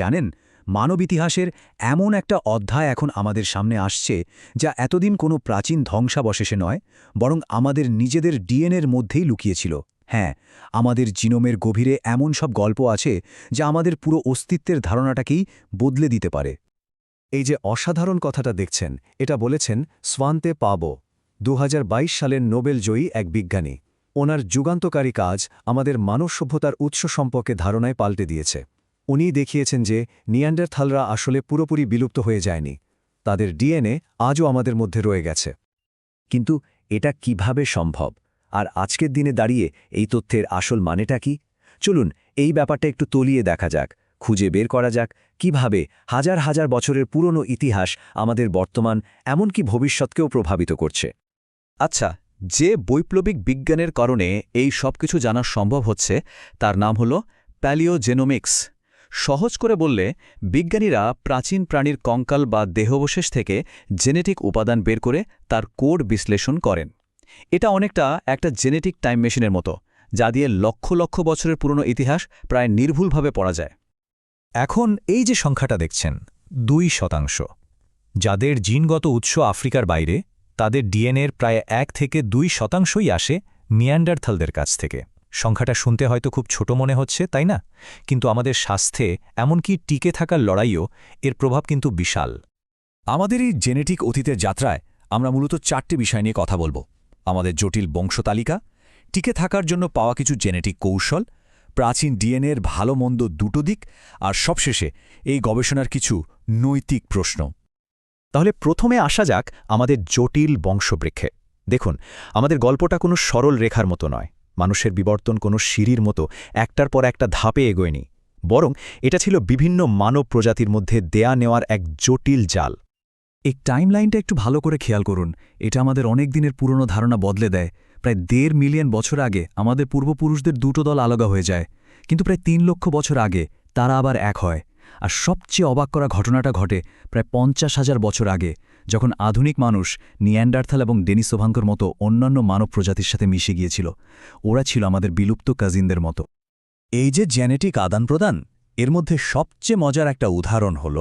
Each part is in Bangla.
জানেন, মানব ইতিহাসের এমন একটা অধ্যায় এখন আমাদের সামনে আসছে যা এতদিন কোনো প্রাচীন ধ্বংসাবশেষে নয়, বরং আমাদের নিজেদের ডিএনএর মধ্যেই লুকিয়েছিল। হ্যাঁ আমাদের জিনোমের গভীরে এমন সব গল্প আছে যা আমাদের পুরো অস্তিত্বের ধারণাটাকেই বদলে দিতে পারে। এই যে অসাধারণ কথাটা দেখছেন, এটা বলেছেন স্বান্তে পাবো দু হাজার বাইশ সালের নোবেল জয়ী এক বিজ্ঞানী। ওনার যুগান্তকারী কাজ আমাদের মানব সভ্যতার উৎস সম্পর্কে ধারণায় পাল্টে দিয়েছে। উনি দেখিয়েছেন যে নিয়ান্ডারথালরা আসলে পুরোপুরি বিলুপ্ত হয়ে যায়নি। তাদের ডিএনএ আজও আমাদের মধ্যে রয়ে গেছে। কিন্তু এটা কীভাবে সম্ভব? আর আজকের দিনে দাঁড়িয়ে এই তথ্যের আসল মানেটা কি? চলুন এই ব্যাপারটা একটু তলিয়ে দেখা যাক, খুঁজে বের করা যাক কীভাবে হাজার হাজার বছরের পুরনো ইতিহাস আমাদের বর্তমান এমনকি ভবিষ্যৎকেও প্রভাবিত করছে। আচ্ছা যে বৈপ্লবিক বিজ্ঞানের কারণে এই সব কিছু জানা সম্ভব হচ্ছে, তার নাম হল প্যালিওজেনোমিক্স। সহজ করে বললে, বিজ্ঞানীরা প্রাচীন প্রাণীর কঙ্কাল বা দেহবশেষ থেকে জেনেটিক উপাদান বের করে তার কোড বিশ্লেষণ করেন। এটা অনেকটা একটা জেনেটিক টাইম মেশিনের মতো, যা দিয়ে লক্ষ লক্ষ বছরের পুরনো ইতিহাস প্রায় নির্ভুলভাবে পড়া যায়। এখন এই যে সংখ্যাটা দেখছেন, দুই শতাংশ, যাদের জিনগত উৎস আফ্রিকার বাইরে, তাদের ডিএনএর প্রায় এক থেকে দুই শতাংশই আসে নিয়ান্ডারথালদের কাছ থেকে। সংখ্যাটা শুনতে হয়তো খুব ছোট মনে হচ্ছে, তাই না? কিন্তু আমাদের স্বাস্থ্যে এমনকি টিকে থাকার লড়াইও এর প্রভাব কিন্তু বিশাল। আমাদের এই জেনেটিক অতীতের যাত্রায় আমরা মূলত চারটি বিষয় নিয়ে কথা বলব। আমাদের জটিল বংশতালিকা টিকে থাকার জন্য পাওয়া কিছু জেনেটিক কৌশল, প্রাচীন ডিএনএর ভালো মন্দ দুটো দিক, আর সবশেষে এই গবেষণার কিছু নৈতিক প্রশ্ন। তাহলে প্রথমে আসা যাক আমাদের জটিল বংশবৃক্ষে। দেখুন, আমাদের গল্পটা কোনো সরল রেখার মতো নয়। মানুষের বিবর্তন কোনো সিঁড়ির মতো একটার পর একটা ধাপে এগোয়নি, বরং এটা ছিল বিভিন্ন মানব প্রজাতির মধ্যে দেয়া নেওয়ার এক জটিল জাল। এই টাইমলাইনটা একটু ভালো করে খেয়াল করুন। এটা আমাদের অনেক দিনের পুরনো ধারণা বদলে দেয়। প্রায় দেড় মিলিয়ন বছর আগে আমাদের পূর্বপুরুষদের দুটো দল আলাদা হয়ে যায়, কিন্তু প্রায় তিন লক্ষ বছর আগে তারা আবার এক হয়। আর সবচেয়ে অবাক করা ঘটনাটা ঘটে প্রায় পঞ্চাশ হাজার বছর আগে যখন আধুনিক মানুষ নিয়ান্ডারথাল এবং ডেনিসোভাঙ্কর মতো অন্যান্য মানব প্রজাতির সাথে মিশে গিয়েছিল, ওরা ছিল আমাদের বিলুপ্ত কাজিনদের মতো। এই যে জেনেটিক আদান প্রদান এর মধ্যে সবচেয়ে মজার একটা উদাহরণ হল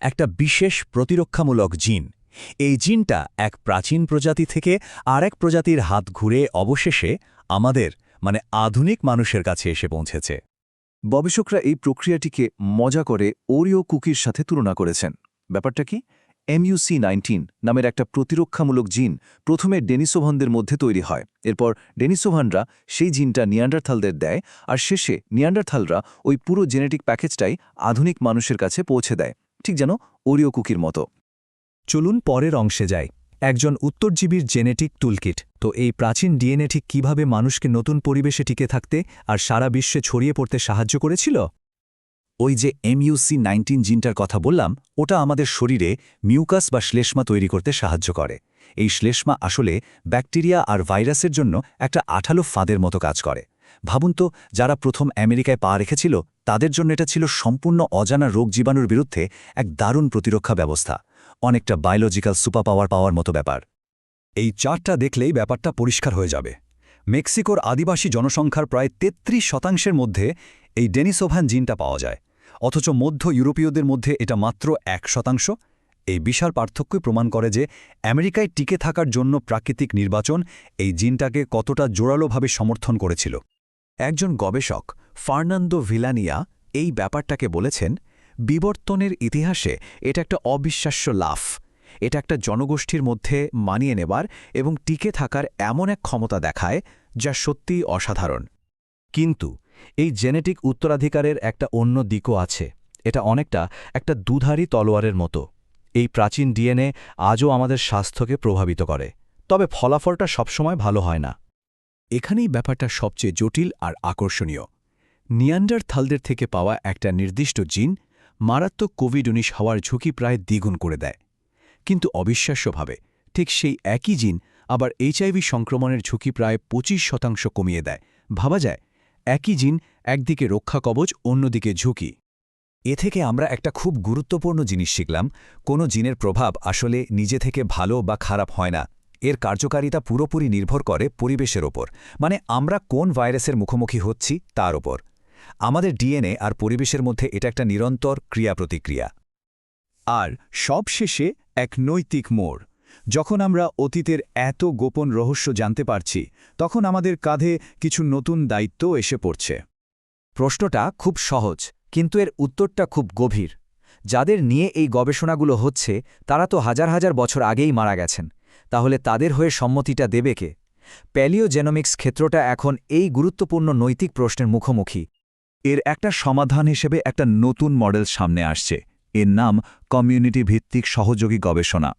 একটা বিশেষ প্রতিরক্ষামূলক জিন। এই জিনটা এক প্রাচীন প্রজাতি থেকে আর এক প্রজাতির হাত ঘুরে অবশেষে আমাদের মানে আধুনিক মানুষের কাছে এসে পৌঁছেছে। গবেষকরা এই প্রক্রিয়াটিকে মজা করে ওরিও কুকির সাথে তুলনা করেছেন। ব্যাপারটা কি? এমইউসি নাইনটিন নামের একটা প্রতিরক্ষামূলক জিন প্রথমে ডেনিসোভানদের মধ্যে তৈরি হয়। এরপর ডেনিসোভানরা সেই জিনটা নিয়ান্ডারথালদের দেয় আর শেষে নিয়ান্ডারথালরা ওই পুরো জেনেটিক প্যাকেজটাই আধুনিক মানুষের কাছে পৌঁছে দেয়। ঠিক যেন ওরিও কুকির মতো। চলুন পরের অংশে যাই। একজন উত্তরজীবীর জেনেটিক টুলকিট। তো এই প্রাচীন ডিএনএ ঠিক কীভাবে মানুষকে নতুন পরিবেশে টিকে থাকতে আর সারা বিশ্বে ছড়িয়ে পড়তে সাহায্য করেছিল? ওই যে এমইউসি নাইনটিন জিনটার কথা বললাম, ওটা আমাদের শরীরে মিউকাস বা শ্লেষ্মা তৈরি করতে সাহায্য করে। এই শ্লেষ্মা আসলে ব্যাকটেরিয়া আর ভাইরাসের জন্য একটা আঠালো ফাঁদের মতো কাজ করে। ভাবুন তো, যারা প্রথম আমেরিকায় পা রেখেছিল, তাদের জন্য এটা ছিল সম্পূর্ণ অজানা রোগ জীবাণুর বিরুদ্ধে এক দারুণ প্রতিরক্ষা ব্যবস্থা। অনেকটা বায়োলজিক্যাল সুপার পাওয়ার পাওয়ার মতো ব্যাপার। এই চারটা দেখলেই ব্যাপারটা পরিষ্কার হয়ে যাবে। মেক্সিকোর আদিবাসী জনসংখ্যার প্রায় ৩৩ শতাংশের মধ্যে এই ডেনিসোভ্যান জিনটা পাওয়া যায়। অথচ মধ্য ইউরোপীয়দের মধ্যে এটা মাত্র এক শতাংশ। এই বিশাল পার্থক্যই প্রমাণ করে যে আমেরিকায় টিকে থাকার জন্য প্রাকৃতিক নির্বাচন এই জিনটাকে কতটা জোরালোভাবে সমর্থন করেছিল। একজন গবেষক, ফার্নান্দো ভিলানিয়া, এই ব্যাপারটাকে বলেছেন, বিবর্তনের ইতিহাসে এটা একটা অবিশ্বাস্য লাফ। এটা একটা জনগোষ্ঠীর মধ্যে মানিয়ে নেবার এবং টিকে থাকার এমন এক ক্ষমতা দেখায় যা সত্যিই অসাধারণ। কিন্তু এই জেনেটিক উত্তরাধিকারের একটা অন্য দিকও আছে। এটা অনেকটা একটা দুধারী তলোয়ারের মতো। এই প্রাচীন ডিএনএ আজও আমাদের স্বাস্থ্যকে প্রভাবিত করে। তবে ফলাফলটা সবসময় ভালো হয় না। এখানেই ব্যাপারটা সবচেয়ে জটিল আর আকর্ষণীয়। নিয়ান্ডার থালদের থেকে পাওয়া একটা নির্দিষ্ট জিন মারাত্মক কোভিড উনিশ হওয়ার ঝুঁকি প্রায় দ্বিগুণ করে দেয়। কিন্তু অবিশ্বাস্যভাবে ঠিক সেই একই জিন আবার এইচআইভি সংক্রমণের ঝুঁকি প্রায় পঁচিশ শতাংশ কমিয়ে দেয়। ভাবা যায় একই জিন একদিকে রক্ষা কবচ, অন্যদিকে ঝুঁকি। এ থেকে আমরা একটা খুব গুরুত্বপূর্ণ জিনিস শিখলাম, কোনো জিনের প্রভাব আসলে নিজে থেকে ভালো বা খারাপ হয় না। এর কার্যকারিতা পুরোপুরি নির্ভর করে পরিবেশের ওপর মানে আমরা কোন ভাইরাসের মুখোমুখি হচ্ছি তার ওপর। আমাদের ডিএনএ আর পরিবেশের মধ্যে এটা একটা নিরন্তর ক্রিয়া প্রতিক্রিয়া আর সবশেষে এক নৈতিক মোড়। যখন আমরা অতীতের এত গোপন রহস্য জানতে পারছি, তখন আমাদের কাঁধে কিছু নতুন দায়িত্ব এসে পড়ছে। প্রশ্নটা খুব সহজ, কিন্তু এর উত্তরটা খুব গভীর। যাদের নিয়ে এই গবেষণাগুলো হচ্ছে, তারা তো হাজার হাজার বছর আগেই মারা গেছেন। তাহলে তাদের হয়ে সম্মতিটা দেবে কে? প্যালিওজেনোমিক্স ক্ষেত্রটা এখন এই গুরুত্বপূর্ণ নৈতিক প্রশ্নের মুখোমুখি। এর একটা সমাধান হিসেবে একটা নতুন মডেল সামনে আসছে। এর নাম কমিউনিটি ভিত্তিক সহযোগী গবেষণা।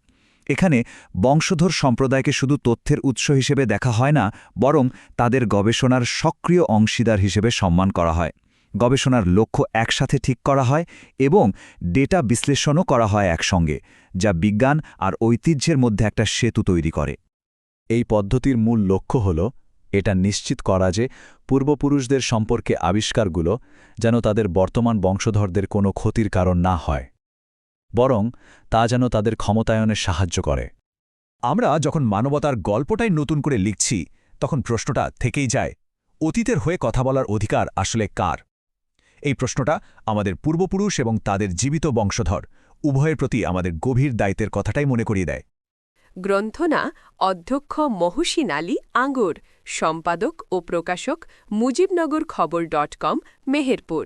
এখানে বংশধর সম্প্রদায়কে শুধু তথ্যের উৎস হিসেবে দেখা হয় না, বরং তাদের গবেষণার সক্রিয় অংশীদার হিসেবে সম্মান করা হয়। গবেষণার লক্ষ্য একসাথে ঠিক করা হয় এবং ডেটা বিশ্লেষণও করা হয় একসঙ্গে, যা বিজ্ঞান আর ঐতিহ্যের মধ্যে একটা সেতু তৈরি করে। এই পদ্ধতির মূল লক্ষ্য হল এটা নিশ্চিত করা যে পূর্বপুরুষদের সম্পর্কে আবিষ্কারগুলো যেন তাদের বর্তমান বংশধরদের কোনো ক্ষতির কারণ না হয়। বরং তা যেন তাদের ক্ষমতায়নে সাহায্য করে। আমরা যখন মানবতার গল্পটাই নতুন করে লিখছি, তখন প্রশ্নটা থেকেই যায়, অতীতের হয়ে কথা বলার অধিকার আসলে কার? এই প্রশ্নটা আমাদের পূর্বপুরুষ এবং তাদের জীবিত বংশধর উভয়ের প্রতি আমাদের গভীর দায়িত্বের কথাটাই মনে করিয়ে দেয়। গ্রন্থনা অধ্যক্ষ মহসিন আলী আঙ্গুর, সম্পাদক ও প্রকাশক মুজিবনগর খবর ডট কম, মেহেরপুর।